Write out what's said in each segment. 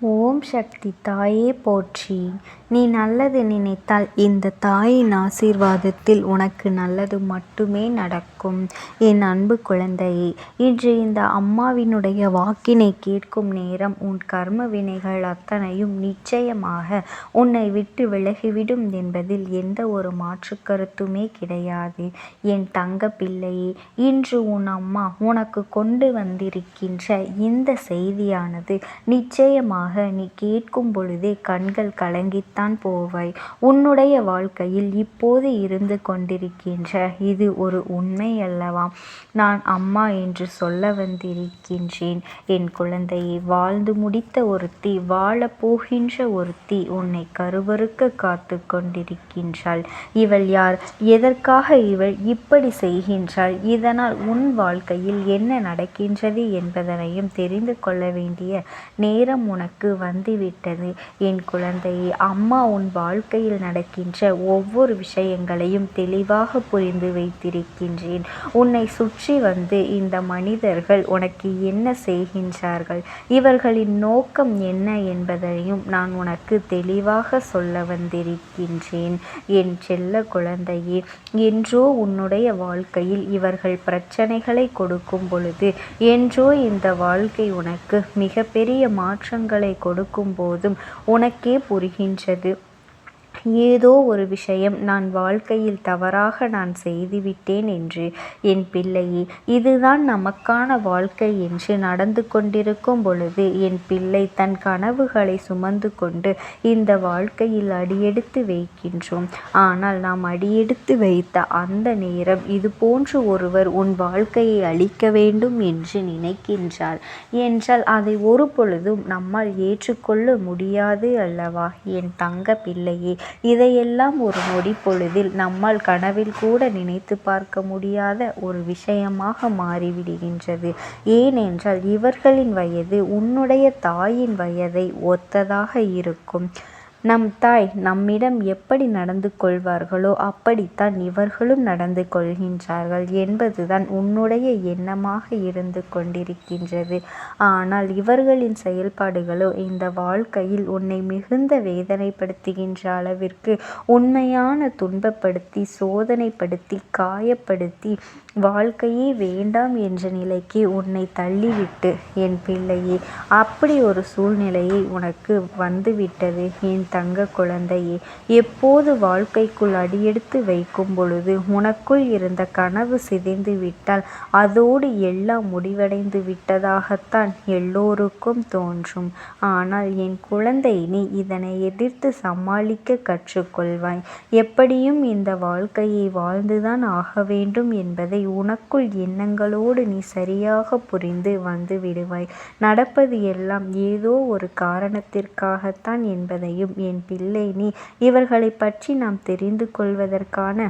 ஓம் சக்தி தாயே போற்றி. நீ நல்லது நினைத்தால் இந்த தாயின் ஆசீர்வாதத்தில் உனக்கு நல்லது மட்டுமே நடக்கும். என் அன்பு குழந்தையே இன்று இந்த அம்மாவினுடைய வாக்கினை கேட்கும் நேரம் உன் கர்ம வினைகள் அத்தனையும் நிச்சயமாக உன்னை விட்டு விலகிவிடும் என்பதில் எந்த ஒரு மாற்று கருத்துமே கிடையாது. என் தங்க பிள்ளையே இன்று உன் அம்மா உனக்கு கொண்டு வந்திருக்கின்ற இந்த செய்தியானது நிச்சயமாக நீ கேட்கும் பொழுதே கண்கள் கலங்கி கலங்கித்தான் போவாய். உன்னுடைய வாழ்க்கையில் இப்போது இருந்து கொண்டிருக்கின்ற இது ஒரு உண்மை அல்லவா? நான் அம்மா என்று சொல்ல வந்திருக்கின்றேன். என் குழந்தையை வாழ்ந்து முடித்த ஒருத்தி வாழப் போகின்ற ஒருத்தி உன்னை கருவறுக்க காத்து கொண்டிருக்கின்றாள். இவள் யார்? எதற்காக இவள் இப்படி செய்கின்றாள்? இதனால் உன் வாழ்க்கையில் என்ன நடக்கின்றது என்பதனையும் தெரிந்து கொள்ள வேண்டிய நேரம் உனக்கு வந்துவிட்டது. என் குழந்தையை அம்மா அம்மா உன் வாழ்க்கையில் நடக்கின்ற ஒவ்வொரு விஷயங்களையும் தெளிவாக புரிந்து வைத்திருக்கின்றேன். உன்னை சுற்றி வந்து இந்த மனிதர்கள் உனக்கு என்ன செய்கின்றார்கள்? இவர்களின் நோக்கம் என்ன என்பதையும் நான் உனக்கு தெளிவாக சொல்ல வந்திருக்கின்றேன். என் செல்ல குழந்தையே என்றோ உன்னுடைய வாழ்க்கையில் இவர்கள் பிரச்சனைகளை கொடுக்கும் பொழுது என்றோ இந்த வாழ்க்கை உனக்கு மிகப்பெரிய மாற்றங்களை கொடுக்கும் போதும் உனக்கே புரிகின்றது. கிடையாது ஏதோ ஒரு விஷயம் நான் வாழ்க்கையில் தவறாக நான் செய்துவிட்டேன் என்று என் பிள்ளையே இதுதான் நமக்கான வாழ்க்கை என்று நடந்து கொண்டிருக்கும் பொழுது என் பிள்ளை தன் கனவுகளை சுமந்து கொண்டு இந்த வாழ்க்கையில் அடியெடுத்து வைக்கின்றோம். ஆனால் நாம் அடியெடுத்து வைத்த அந்த நேரம் இது போன்று ஒருவர் உன் வாழ்க்கையை அழிக்க வேண்டும் என்று நினைக்கின்றார் என்றால் அதை ஒரு பொழுதும் நம்மால் ஏற்றுக்கொள்ள முடியாது அல்லவா? என் தங்க பிள்ளையே இதையெல்லாம் ஒரு நொடி பொழுதில் நம்மால் கனவில் கூட நினைத்து பார்க்க முடியாத ஒரு விஷயமாக மாறிவிடுகின்றது. ஏனென்றால் இவர்களின் வயது உன்னுடைய தாயின் வயதை ஒத்ததாக இருக்கும். நம் தாய் நம்மிடம் எப்படி நடந்து கொள்வார்களோ அப்படித்தான் இவர்களும் நடந்து கொள்கின்றார்கள் என்பதுதான் உன்னுடைய எண்ணமாக இருந்து கொண்டிருக்கின்றது. ஆனால் இவர்களின் செயல்பாடுகளோ இந்த வாழ்க்கையில் உன்னை மிகுந்த வேதனைப்படுத்துகின்ற அளவிற்கு உண்மையான துன்பப்படுத்தி சோதனைப்படுத்தி காயப்படுத்தி வாழ்க்கையே வேண்டாம் என்ற நிலைக்கு உன்னை தள்ளிவிட்டு என் பிள்ளையே அப்படி ஒரு சூழ்நிலையை உனக்கு வந்துவிட்டது. என் தங்க குழந்தையே எப்போது வாழ்க்கைக்குள் அடியெடுத்து வைக்கும் பொழுது உனக்குள் இருந்த கனவு சிதைந்து விட்டால் அதோடு எல்லாம் முடிவடைந்து விட்டதாகத்தான் எல்லோருக்கும் தோன்றும். ஆனால் என் குழந்தை நீ இதனை எதிர்த்து சமாளிக்க கற்றுக்கொள்வாய். எப்படியும் இந்த வாழ்க்கையை வாழ்ந்துதான் ஆக வேண்டும் என்பதை உனக்குள் எண்ணங்களோடு நீ சரியாக புரிந்து வந்து விடுவாய் நடப்பது எல்லாம் ஏதோ ஒரு காரணத்திற்காகத்தான் என்பதையும் என் பிள்ளை நீ இவர்களை பற்றி நாம் தெரிந்து கொள்வதற்கான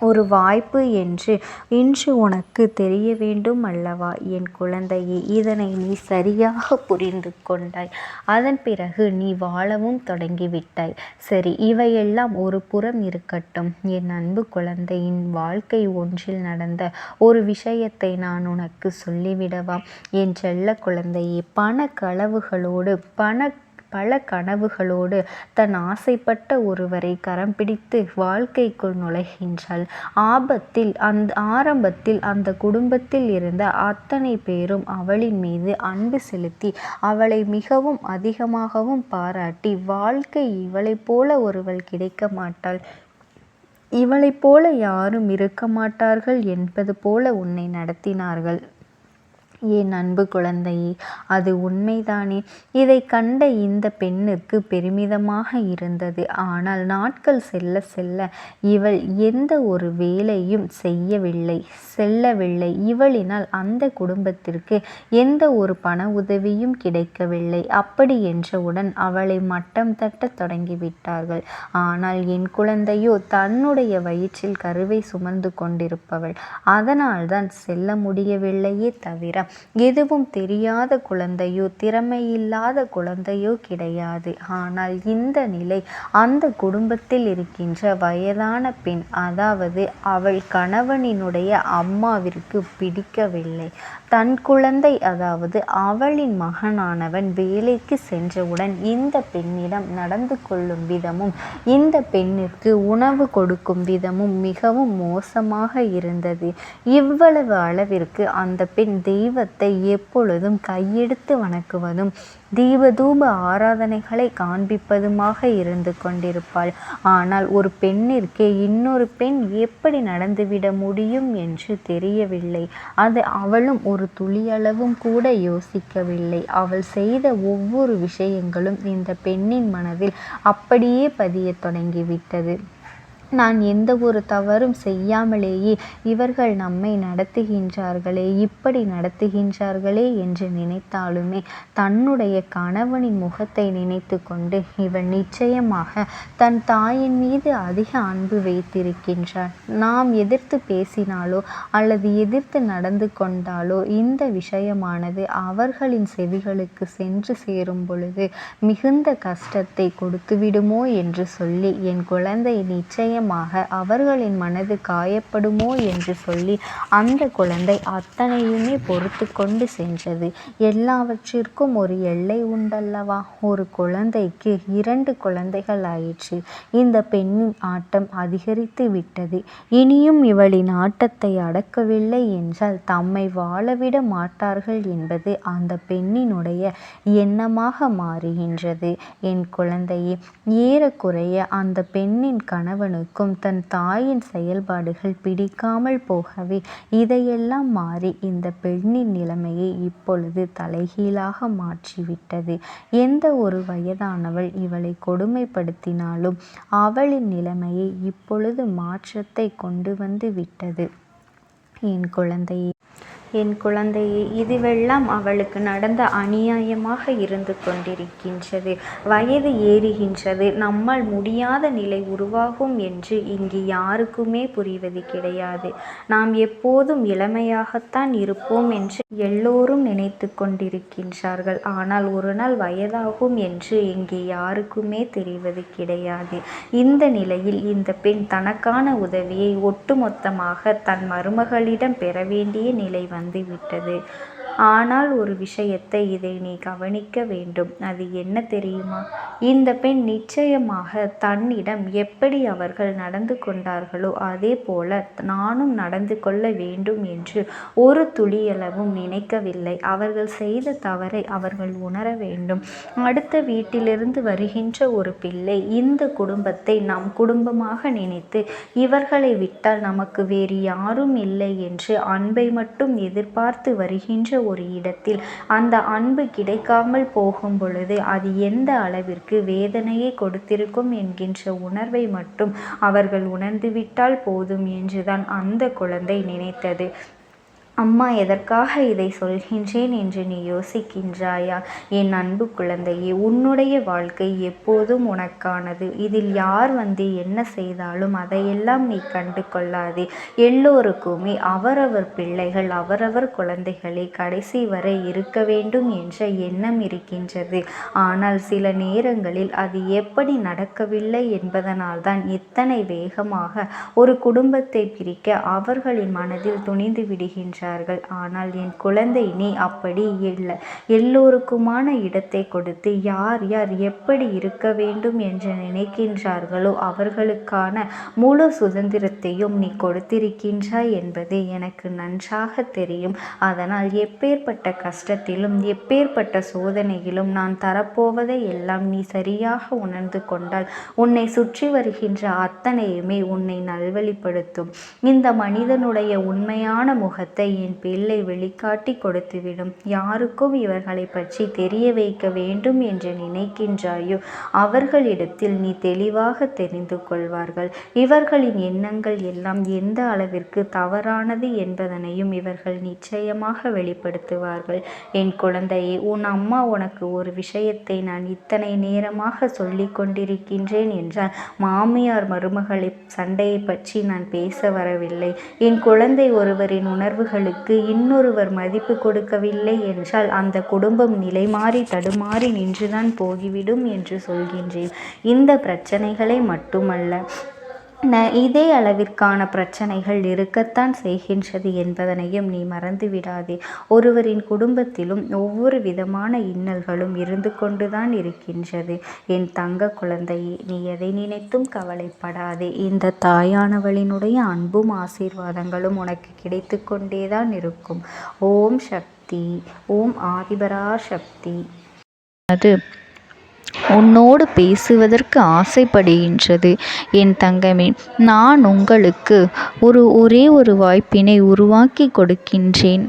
ஒரு வாய்ப்பு என்று இன்று உனக்கு தெரிய வேண்டும் அல்லவா? என் குழந்தையே இதனை நீ சரியாக புரிந்து கொண்டாய். அதன் பிறகு நீ வாழவும் தொடங்கிவிட்டாய். சரி இவையெல்லாம் ஒரு புறம் இருக்கட்டும். என் அன்பு குழந்தையின் வாழ்க்கை ஒன்றில் நடந்த ஒரு விஷயத்தை நான் உனக்கு சொல்லிவிடவா? என் செல்ல குழந்தையே பண களவுகளோடு பண பல கனவுகளோடு தன் ஆசைப்பட்ட ஒருவரை கரம் பிடித்து வாழ்க்கைக்குள் நுழைகின்றாள். ஆபத்தில் அந்த ஆரம்பத்தில் அந்த குடும்பத்தில் இருந்த அத்தனை பேரும் அவளின் மீது அன்பு செலுத்தி அவளை மிகவும் அதிகமாகவும் பாராட்டி வாழ்க்கை இவளைப் போல ஒருவள் கிடைக்க மாட்டாள். இவளைப் போல யாரும் இருக்க மாட்டார்கள் என்பது போல உன்னை நடத்தினார்கள். என் அன்பு குழந்தையே அது உண்மைதானே? இதை கண்ட இந்த பெண்ணுக்கு பெருமிதமாக இருந்தது. ஆனால் நாட்கள் செல்ல செல்ல இவள் எந்த ஒரு வேலையும் செய்யவில்லை. செல்லவில்லை. இவளினால் அந்த குடும்பத்திற்கு எந்த ஒரு பண உதவியும் கிடைக்கவில்லை. அப்படி என்றவுடன் அவளை மட்டம் தட்ட தொடங்கிவிட்டார்கள். ஆனால் என் குழந்தையோ தன்னுடைய வயிற்றில் கருவை சுமந்து கொண்டிருப்பவள். அதனால்தான் செல்ல முடியவில்லையே தவிர எதுவும் தெரியாத குழந்தையோ திறமையில்லாத குழந்தையோ கிடையாது. ஆனால் இந்த நிலை அந்த குடும்பத்தில் இருக்கின்ற வயதான பெண் அதாவது அவள் கணவனினுடைய அம்மாவிற்கு பிடிக்கவில்லை. தன் குழந்தை அதாவது அவளின் மகனானவன் வேலைக்கு சென்றவுடன் இந்த பெண்ணிடம் நடந்து கொள்ளும் விதமும் இந்த பெண்ணிற்கு உணவு கொடுக்கும் விதமும் மிகவும் மோசமாக இருந்தது. இவ்வளவு அளவிற்கு அந்த பெண் தெய்வத்தை எப்பொழுதும் கையெடுத்து வணங்குவதும் தீபதூப ஆராதனைகளை காண்பிப்பதுமாக இருந்து கொண்டிருப்பாள். ஆனால் ஒரு பெண்ணிற்கே இன்னொரு பெண் எப்படி நடந்துவிட முடியும் என்று தெரியவில்லை. அது அவளும் ஒரு துளியளவும் கூட யோசிக்கவில்லை. அவள் செய்த ஒவ்வொரு விஷயங்களும் இந்த பெண்ணின் மனதில் அப்படியே பதியத் தொடங்கிவிட்டது. நான் எந்த ஒரு தவறும் செய்யாமலேயே இவர்கள் நம்மை நடத்துகின்றார்களே இப்படி நடத்துகின்றார்களே என்று நினைத்தாலுமே தன்னுடைய கணவனின் முகத்தை நினைத்து கொண்டு இவள் நிச்சயமாக தன் தாயின் மீது அதிக அன்பு வைத்திருக்கின்றாள். நாம் எதிர்த்து பேசினாலோ அல்லது எதிர்த்து நடந்து கொண்டாலோ இந்த விஷயமானது அவர்களின் செவிகளுக்கு சென்று சேரும் பொழுது மிகுந்த கஷ்டத்தை கொடுத்துவிடுமோ என்று சொல்லி என் குழந்தை நிச்சயம் நிச்சயமாக அவர்களின் மனது காயப்படுமோ என்று சொல்லி அந்த குழந்தை அத்தனையுமே பொறுத்து கொண்டு சென்றது. எல்லாவற்றிற்கும் ஒரு எல்லை உண்டல்லவா? ஒரு குழந்தைக்கு இரண்டு குழந்தைகள் ஆயிற்று. இந்த பெண்ணின் ஆட்டம் அதிகரித்து விட்டது. இனியும் இவளின் ஆட்டத்தை அடக்கவில்லை என்றால் தம்மை வாழவிட மாட்டார்கள் என்பது அந்த பெண்ணினுடைய எண்ணமாக மாறுகின்றது. என் குழந்தையே ஏறக்குறைய அந்த பெண்ணின் கணவனுக்கு அவனுக்கும் தன் தாயின் செயல்பாடுகள் பிடிக்காமல் போகவே இதையெல்லாம் மாறி இந்த பெண்ணின் நிலைமையை இப்பொழுது தலைகீழாக மாற்றிவிட்டது. எந்த ஒரு வயதானவள் இவளை கொடுமைப்படுத்தினாலும் அவளின் நிலைமையை இப்பொழுது மாற்றத்தை கொண்டு வந்து விட்டது. என் குழந்தையே என் குழந்தையே இதுவெல்லாம் அவளுக்கு நடந்த அநியாயமாக இருந்து கொண்டிருக்கின்றது. வயது ஏறுகின்றது. நம்மால் முடியாத நிலை உருவாகும் என்று இங்கு யாருக்குமே புரிவது கிடையாது. நாம் எப்போதும் இளமையாகத்தான் இருப்போம் என்று எல்லோரும் நினைத்து கொண்டிருக்கின்றார்கள். ஆனால் ஒரு நாள் வயதாகும் என்று இங்கே யாருக்குமே தெரிவது கிடையாது. இந்த நிலையில் இந்த பெண் தனக்கான உதவியை ஒட்டுமொத்தமாக தன் மருமகளிடம் பெற வேண்டிய நிலை வந்துவிட்டது ஆனால் ஒரு விஷயத்தை இதை நீ கவனிக்க வேண்டும். அது என்ன தெரியுமா? இந்த பெண் நிச்சயமாக தன்னிடம் எப்படி அவர்கள் நடந்து கொண்டார்களோ அதே போல நானும் நடந்து கொள்ள வேண்டும் என்று ஒரு துளியளவும் நினைக்கவில்லை. அவர்கள் செய்த தவறை அவர்கள் உணர வேண்டும். அடுத்த வீட்டிலிருந்து வருகின்ற ஒரு பிள்ளை இந்த குடும்பத்தை நாம் குடும்பமாக நினைத்து இவர்களை விட்டால் நமக்கு வேறு யாரும் இல்லை என்று அன்பை மட்டும் எதிர்பார்த்து வருகின்ற ஒரு இடத்தில் அந்த அன்பு கிடைக்காமல் போகும் பொழுது அது எந்த அளவிற்கு வேதனையை கொடுத்திருக்கும் என்கின்ற உணர்வை மட்டும் அவர்கள் உணர்ந்துவிட்டால் போதும் என்றுதான் அந்த குழந்தை நினைத்தது. அம்மா எதற்காக இதை சொல்கின்றேன் என்று நீ யோசிக்கின்றாயா? என் அன்பு குழந்தையே உன்னுடைய வாழ்க்கை எப்போதும் உனக்கானது. இதில் யார் வந்து என்ன செய்தாலும் அதையெல்லாம் நீ கண்டு கொள்ளாதே எல்லோருக்குமே அவரவர் பிள்ளைகள் அவரவர் குழந்தைகளே கடைசி வரை இருக்க வேண்டும் என்ற எண்ணம் இருக்கின்றது. ஆனால் சில நேரங்களில் அது எப்படி நடக்கவில்லை என்பதனால் தான் இத்தனை வேகமாக ஒரு குடும்பத்தை பிரிக்க அவர்களின் மனதில் துணிந்து விடுகின்ற நினைக்கிறார்கள் ஆனால் என் குழந்தை நீ அப்படி இல்லை. எல்லோருக்குமான இடத்தை கொடுத்து யார் யார் எப்படி இருக்க வேண்டும் என்று நினைக்கின்றார்களோ அவர்களுக்கான முழு சுதந்திரத்தையும் நீ கொடுத்திருக்கின்றாய் என்பது எனக்கு நன்றாக தெரியும். அதனால் எப்பேற்பட்ட கஷ்டத்திலும் எப்பேற்பட்ட சோதனையிலும் நான் தரப்போவதை எல்லாம் நீ சரியாக உணர்ந்து கொண்டால் உன்னை சுற்றி வருகின்ற அத்தனையுமே உன்னை நல்வழிப்படுத்தும். இந்த மனிதனுடைய உண்மையான முகத்தை என் பிள்ளை வெளிக்காட்டி கொடுத்துவிடும். யாருக்கும் இவர்களை பற்றி தெரிய வைக்க வேண்டும் என்று நினைக்கின்றாயோ? அவர்களிடத்தில் நீ தெளிவாக தெரிந்து கொள்வார்கள். இவர்களின் எண்ணங்கள் எல்லாம் எந்த அளவிற்கு தவறானது என்பதனையும் இவர்கள் நிச்சயமாக வெளிப்படுத்துவார்கள். என் குழந்தையே உன் அம்மா உனக்கு ஒரு விஷயத்தை நான் இத்தனை நேரமாக சொல்லி கொண்டிருக்கின்றேன் என்றால் மாமியார் மருமகளை சண்டையை பற்றி நான் பேச வரவில்லை. என் குழந்தை ஒருவரின் உணர்வுகள் அவர்களுக்கு இன்னொருவர் மதிப்பு கொடுக்கவில்லை என்றால் அந்த குடும்பம் நிலைமாறி தடுமாறி நின்றுதான் போகிவிடும் என்று சொல்கின்றேன். இந்த பிரச்சனைகளை மட்டுமல்ல இதே அளவிற்கான பிரச்சனைகள் இருக்கத்தான் செய்கின்றது என்பதனையும் நீ மறந்துவிடாதே. ஒருவரின் குடும்பத்திலும் ஒவ்வொரு விதமான இன்னல்களும் இருந்து கொண்டுதான் இருக்கின்றது. என் தங்க குழந்தையே நீ எதை நினைத்தும் கவலைப்படாதே. இந்த தாயானவளினுடைய அன்பும் ஆசீர்வாதங்களும் உனக்கு கிடைத்து கொண்டேதான் இருக்கும். ஓம் சக்தி ஓம் ஆதிபரா சக்தி அது உன்னோடு பேசுவதற்கு ஆசைப்படுகின்றது. என் தங்கமே நான் உங்களுக்கு ஒரு ஒரே ஒரு வாய்ப்பினை உருவாக்கி கொடுக்கின்றேன்.